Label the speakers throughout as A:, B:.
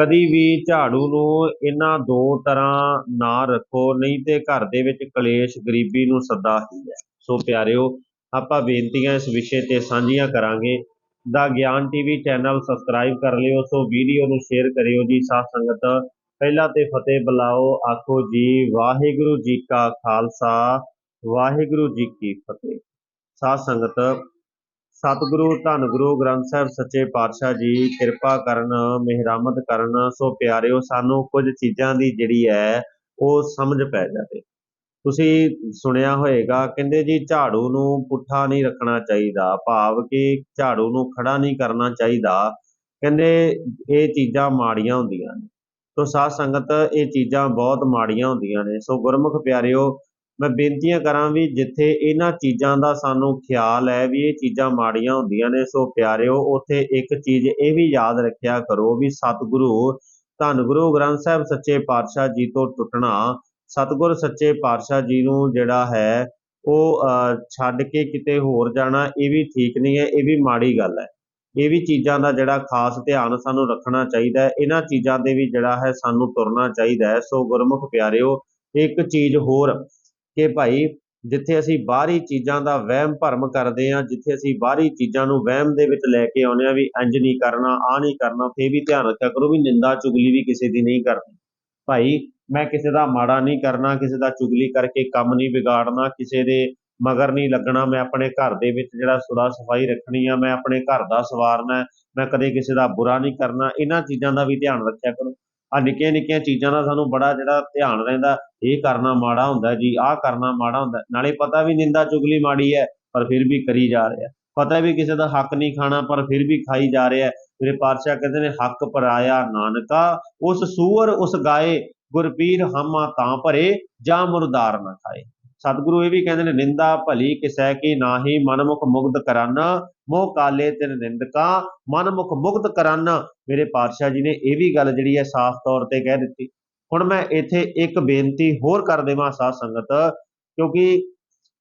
A: ਕਦੀ ਵੀ ਝਾੜੂ ਨੂੰ ਇਹਨਾਂ ਦੋ ਤਰ੍ਹਾਂ ਨਾ ਰੱਖੋ, ਨਹੀਂ ਤੇ ਘਰ ਦੇ ਵਿੱਚ ਕਲੇਸ਼ ਗਰੀਬੀ ਨੂੰ ਸੱਦਾ ਹੀ ਹੈ। ਸੋ ਪਿਆਰਿਓ, ਆਪਾਂ ਬੇਨਤੀਆਂ ਇਸ ਵਿਸ਼ੇ ਤੇ ਸਾਂਝੀਆਂ ਕਰਾਂਗੇ। ਦਾ ਗਿਆਨ ਟੀਵੀ ਚੈਨਲ ਸਬਸਕ੍ਰਾਈਬ ਕਰ ਲਿਓ, ਸੋ ਵੀਡੀਓ ਨੂੰ ਸ਼ੇਅਰ ਕਰਿਓ ਜੀ। ਸਾਧ ਸੰਗਤ, ਪਹਿਲਾਂ ਤੇ ਫਤਿਹ ਬੁਲਾਓ, ਆਖੋ ਜੀ, ਵਾਹਿਗੁਰੂ ਜੀ ਕਾ ਖਾਲਸਾ, ਵਾਹਿਗੁਰੂ ਜੀ ਕੀ ਫਤਿਹ। ਸਾਧ ਸੰਗਤ ਸਤਿਗੁਰੂ, ਧੰਨ ਗੁਰੂ, ਗ੍ਰੰਥ ਸਾਹਿਬ, ਸੱਚੇ ਪਾਤਸ਼ਾਹ ਜੀ, ਕਿਰਪਾ ਕਰਨ, ਮਿਹਰਮਤ ਕਰਨ, ਸੋ ਪਿਆਰਿਓ, ਸਾਨੂੰ ਕੁਝ ਚੀਜ਼ਾਂ ਦੀ ਜਿਹੜੀ ਹੈ, ਉਹ ਸਮਝ ਪੈ ਜਾਵੇ। ਤੁਸੀਂ ਸੁਣਿਆ ਹੋਏਗਾ, ਕਹਿੰਦੇ ਜੀ, ਝਾੜੂ ਨੂੰ ਪੁੱਠਾ ਨਹੀਂ ਰੱਖਣਾ ਚਾਹੀਦਾ, ਭਾਵ ਕਿ ਝਾੜੂ ਨੂੰ ਖੜਾ ਨਹੀਂ ਕਰਨਾ ਚਾਹੀਦਾ। ਕਹਿੰਦੇ, ਇਹ ਚੀਜ਼ਾਂ ਮਾੜੀਆਂ ਹੁੰਦੀਆਂ ਨੇ। ਸੋ ਸਾਧ ਸੰਗਤ, ਇਹ ਚੀਜ਼ਾਂ ਬਹੁਤ ਮਾੜੀਆਂ ਹੁੰਦੀਆਂ ਨੇ। ਸੋ ਗੁਰਮੁਖ ਪਿਆਰਿਓ ਮੈਂ ਬੇਨਤੀਆਂ ਕਰਾਂ ਵੀ ਜਿੱਥੇ ਇਹਨਾਂ ਚੀਜ਼ਾਂ ਦਾ ਸਾਨੂੰ ਖਿਆਲ ਹੈ ਵੀ ਇਹ ਚੀਜ਼ਾਂ ਮਾੜੀਆਂ ਹੁੰਦੀਆਂ ਨੇ ਸੋ ਪਿਆਰਿਓ ਉੱਥੇ ਇੱਕ ਚੀਜ਼ ਇਹ ਵੀ ਯਾਦ ਰੱਖਿਆ ਕਰੋ ਵੀ ਸਤਿਗੁਰੂ ਧੰਨ ਗੁਰੂ ਗ੍ਰੰਥ ਸਾਹਿਬ ਸੱਚੇ ਪਾਤਸ਼ਾਹ ਜੀ ਤੋਂ ਟੁੱਟਣਾ ਸਤਿਗੁਰ ਸੱਚੇ ਪਾਤਸ਼ਾਹ ਜੀ ਨੂੰ ਜਿਹੜਾ ਹੈ ਉਹ ਅਹ, ਛੱਡ ਕੇ ਕਿਤੇ ਹੋਰ ਜਾਣਾ ਇਹ ਵੀ ਠੀਕ ਨਹੀਂ ਹੈ ਇਹ ਵੀ ਮਾੜੀ ਗੱਲ ਹੈ। ਇਹ ਵੀ ਚੀਜ਼ਾਂ ਦਾ ਜਿਹੜਾ ਖਾਸ ਧਿਆਨ ਸਾਨੂੰ ਰੱਖਣਾ ਚਾਹੀਦਾ ਹੈ ਇਹਨਾਂ ਚੀਜ਼ਾਂ ਦੇ ਵੀ ਜਿਹੜਾ ਹੈ ਸਾਨੂੰ ਤੁਰਨਾ ਚਾਹੀਦਾ ਹੈ। ਸੋ ਗੁਰਮੁਖ ਪਿਆਰਿਓ ਇੱਕ ਚੀਜ਼ ਹੋਰ ਕਿ ਭਾਈ ਜਿੱਥੇ ਅਸੀਂ ਬਾਹਰੀ ਚੀਜ਼ਾਂ ਦਾ ਵਹਿਮ ਭਰਮ ਕਰਦੇ ਹਾਂ, ਜਿੱਥੇ ਅਸੀਂ ਬਾਹਰੀ ਚੀਜ਼ਾਂ ਨੂੰ ਵਹਿਮ ਦੇ ਵਿੱਚ ਲੈ ਕੇ ਆਉਂਦੇ ਹਾਂ ਵੀ ਇੰਜ ਨਹੀਂ ਕਰਨਾ ਆ ਨਹੀਂ ਕਰਨਾ ਤੇ ਵੀ ਧਿਆਨ ਰੱਖਿਆ ਕਰੋ ਵੀ ਨਿੰਦਾ ਚੁਗਲੀ ਵੀ ਕਿਸੇ ਦੀ ਨਹੀਂ ਕਰਨੀ। ਭਾਈ ਮੈਂ ਕਿਸੇ ਦਾ ਮਾੜਾ ਨਹੀਂ ਕਰਨਾ, ਕਿਸੇ ਦਾ ਚੁਗਲੀ ਕਰਕੇ ਕੰਮ ਨਹੀਂ ਵਿਗਾੜਨਾ, ਕਿਸੇ ਦੇ ਮਗਰ ਨਹੀਂ ਲੱਗਣਾ, ਮੈਂ ਆਪਣੇ ਘਰ ਦੇ ਵਿੱਚ ਜਿਹੜਾ ਸੁਲਾ ਸਫ਼ਾਈ ਰੱਖਣੀ ਆ, ਮੈਂ ਆਪਣੇ ਘਰ ਦਾ ਸਵਾਰਨਾ, ਮੈਂ ਕਦੇ ਕਿਸੇ ਦਾ ਬੁਰਾ ਨਹੀਂ ਕਰਨਾ, ਇਹਨਾਂ ਚੀਜ਼ਾਂ ਦਾ ਵੀ ਧਿਆਨ ਰੱਖਿਆ ਕਰੋ। ਆ ਨਿੱਕੀਆਂ ਨਿੱਕੀਆਂ ਚੀਜ਼ਾਂ ਦਾ ਸਾਨੂੰ ਬੜਾ ਜਿਹੜਾ ਧਿਆਨ ਰਹਿੰਦਾ ਇਹ ਕਰਨਾ ਮਾੜਾ ਹੁੰਦਾ ਜੀ, ਆਹ ਕਰਨਾ ਮਾੜਾ ਹੁੰਦਾ, ਨਾਲੇ ਪਤਾ ਵੀ ਨਿੰਦਾ ਚੁਗਲੀ ਮਾੜੀ ਹੈ, ਪਰ ਫਿਰ ਵੀ ਕਰੀ ਜਾ ਰਿਹਾ। ਪਤਾ ਵੀ ਕਿਸੇ ਦਾ ਹੱਕ ਨਹੀਂ ਖਾਣਾ, ਪਰ ਫਿਰ ਵੀ ਖਾਈ ਜਾ ਰਿਹਾ ਮੇਰੇ ਪਾਤਸ਼ਾਹ ਕਹਿੰਦੇ ਨੇ, ਹੱਕ ਪਰਾਇਆ ਨਾਨਕਾ, ਉਸ ਸੂਰ ਉਸ ਗਾਏ, ਗੁਰਪੀਰ ਹਮਾ ਤਾਂ ਭਰੇ, ਜਾਂ ਮੁਰਦਾਰ ਨਾ ਖਾਏ। ਸਤਿਗੁਰੂ ਇਹ ਵੀ ਕਹਿੰਦੇ ਨੇ, ਨਿੰਦਾ ਭਲੀ ਕਿਸੈ ਕੀ ਨਾਹੀ, ਮਨਮੁਖ ਮੁਗਧ ਕਰਨ, ਮੋਹ ਕਾਲੇ ਤਿਨ ਨਿੰਦਕਾ, ਮਨਮੁਖ ਮੁਗਧ ਕਰਨ। ਮੇਰੇ ਪਾਤਸ਼ਾਹ ਜੀ ਨੇ ਇਹ ਵੀ ਗੱਲ ਜਿਹੜੀ ਹੈ, ਸਾਫ਼ ਤੌਰ ਤੇ ਕਹਿ ਦਿੱਤੀ। ਹੁਣ ਮੈਂ ਇੱਥੇ ਇੱਕ ਬੇਨਤੀ ਹੋਰ ਕਰ ਦੇਵਾਂ ਸਾਧ ਸੰਗਤ, ਕਿਉਂਕਿ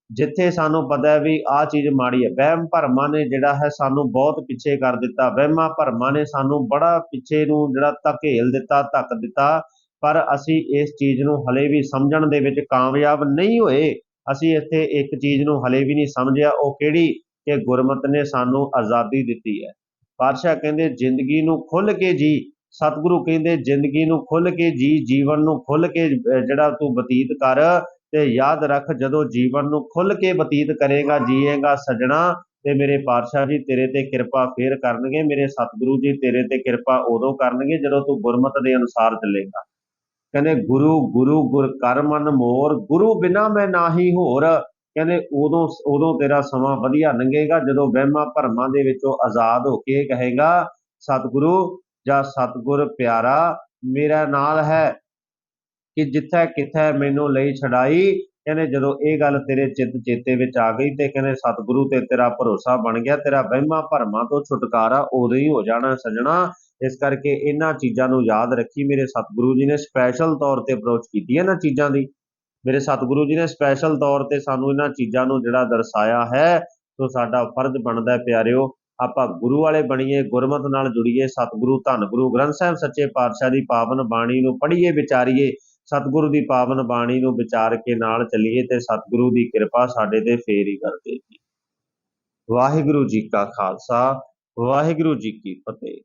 A: ਜਿੱਥੇ ਸਾਨੂੰ ਪਤਾ ਹੈ ਵੀ ਆਹ ਚੀਜ਼ ਮਾੜੀ ਹੈ, ਵਹਿਮ ਭਰਮਾਂ ਨੇ ਜਿਹੜਾ ਹੈ ਸਾਨੂੰ ਬਹੁਤ ਪਿੱਛੇ ਕਰ ਦਿੱਤਾ, ਵਹਿਮਾਂ ਭਰਮਾਂ ਨੇ ਸਾਨੂੰ ਬੜਾ ਪਿੱਛੇ ਨੂੰ ਜਿਹੜਾ ਧਕੇਲ ਦਿੱਤਾ, ਧੱਕ ਦਿੱਤਾ, ਪਰ ਅਸੀਂ ਇਸ ਚੀਜ਼ ਨੂੰ ਹਲੇ ਵੀ ਸਮਝਣ ਦੇ ਵਿੱਚ ਕਾਮਯਾਬ ਨਹੀਂ ਹੋਏ, ਅਸੀਂ ਇੱਥੇ ਇੱਕ ਚੀਜ਼ ਨੂੰ ਹਲੇ ਵੀ ਨਹੀਂ ਸਮਝਿਆ, ਉਹ ਕਿਹੜੀ? ਕਿ ਗੁਰਮਤ ਨੇ ਸਾਨੂੰ ਆਜ਼ਾਦੀ ਦਿੱਤੀ ਹੈ। ਪਾਤਸ਼ਾਹ ਕਹਿੰਦੇ, ਜ਼ਿੰਦਗੀ ਨੂੰ ਖੁੱਲ ਕੇ ਜੀ ਸਤਿਗੁਰੂ ਕਹਿੰਦੇ, ਜ਼ਿੰਦਗੀ ਨੂੰ ਖੁੱਲ ਕੇ ਜੀ, ਜੀਵਨ ਨੂੰ ਖੁੱਲ ਕੇ ਜਿਹੜਾ ਤੂੰ ਬਤੀਤ ਕਰ ਤੇ ਯਾਦ ਰੱਖ, ਜਦੋਂ ਜੀਵਨ ਨੂੰ ਖੁੱਲ ਕੇ ਬਤੀਤ ਕਰੇਗਾ, ਜੀਏਗਾ ਸਜਣਾ, ਤੇ ਮੇਰੇ ਪਾਤਸ਼ਾਹ ਜੀ ਤੇਰੇ ਤੇ ਕਿਰਪਾ ਫੇਰ ਕਰਨਗੇ, ਮੇਰੇ ਸਤਿਗੁਰੂ ਜੀ ਤੇਰੇ ਤੇ ਕਿਰਪਾ ਉਦੋਂ ਕਰਨਗੇ, ਜਦੋਂ ਤੂੰ ਗੁਰਮਤ ਦੇ ਅਨੁਸਾਰ ਚੱਲੇਗਾ। ਕਹਿੰਦੇ, ਗੁਰੂ ਗੁਰੂ, ਗੁਰ ਕਰ ਮਨ ਮੋਰ, ਗੁਰੂ ਬਿਨਾ ਮੈਂ ਨਾਹੀ ਹੋਰ। ਕਹਿੰਦੇ, ਉਦੋਂ ਉਦੋਂ ਤੇਰਾ ਸਮਾਂ ਵਧੀਆ ਲੰਘੇਗਾ, ਜਦੋਂ ਵਹਿਮਾਂ ਭਰਮਾਂ ਦੇ ਵਿੱਚੋਂ ਆਜ਼ਾਦ ਹੋ ਕੇ ਕਹੇਗਾ, ਸਤਿਗੁਰੂ ਜਾਂ ਸਤਿਗੁਰ ਪਿਆਰਾ ਮੇਰਾ ਨਾਲ ਹੈ ਕਿ ਜਿੱਥੇ ਕਿਥੇ ਮੈਨੂੰ ਲਈ ਛਡਾਈ। ਕਹਿੰਦੇ ਜਦੋਂ ਇਹ ਗੱਲ ਤੇਰੇ ਚਿੱਤ ਚੇਤੇ ਵਿੱਚ ਆ ਗਈ ਤੇ ਕਹਿੰਦੇ ਸਤਿਗੁਰੂ ਤੇ ਤੇਰਾ ਭਰੋਸਾ ਬਣ ਗਿਆ, ਤੇਰਾ ਵਹਿਮਾਂ ਭਰਮਾਂ ਤੋਂ ਛੁਟਕਾਰਾ ਉਦੋਂ ਹੀ ਹੋ ਜਾਣਾ ਸਜਣਾ। ਇਸ ਕਰਕੇ ਇਹਨਾਂ ਚੀਜ਼ਾਂ ਨੂੰ ਯਾਦ ਰੱਖੀ। ਮੇਰੇ ਸਤਿਗੁਰੂ ਜੀ ਨੇ ਸਪੈਸ਼ਲ ਤੌਰ ਤੇ ਅਪਰੋਚ ਕੀਤੀ ਹੈ ਇਹਨਾਂ ਚੀਜ਼ਾਂ ਦੀ। ਮੇਰੇ ਸਤਿਗੁਰੂ ਜੀ ਨੇ ਸਪੈਸ਼ਲ ਤੌਰ ਤੇ ਸਾਨੂੰ ਇਹਨਾਂ ਚੀਜ਼ਾਂ ਨੂੰ ਜਿਹੜਾ ਦਰਸਾਇਆ ਹੈ ਸੋ ਸਾਡਾ ਫਰਜ਼ ਬਣਦਾ ਹੈ, ਪਿਆਰਿਓ। ਆਪਾਂ ਗੁਰੂ ਵਾਲੇ ਬਣੀਏ, ਗੁਰਮਤ ਨਾਲ ਜੁੜੀਏ, ਸਤਿਗੁਰੂ, ਧੰਨ ਗੁਰੂ, ਗ੍ਰੰਥ ਸਾਹਿਬ ਸੱਚੇ ਪਾਤਸ਼ਾਹ ਦੀ ਪਾਵਨ ਬਾਣੀ ਨੂੰ ਪੜ੍ਹੀਏ, ਵਿਚਾਰੀਏ, ਸਤਿਗੁਰੂ ਦੀ ਪਾਵਨ ਬਾਣੀ ਨੂੰ ਵਿਚਾਰ ਕੇ ਨਾਲ ਚੱਲੀਏ ਤੇ ਸਤਿਗੁਰੂ ਦੀ ਕਿਰਪਾ ਸਾਡੇ ਤੇ ਫੇਰ ਹੀ ਕਰਦੇਗੀ ਵਾਹਿਗੁਰੂ ਜੀ ਕਾ ਖਾਲਸਾ, ਵਾਹਿਗੁਰੂ ਜੀ ਕੀ ਫਤਿਹ।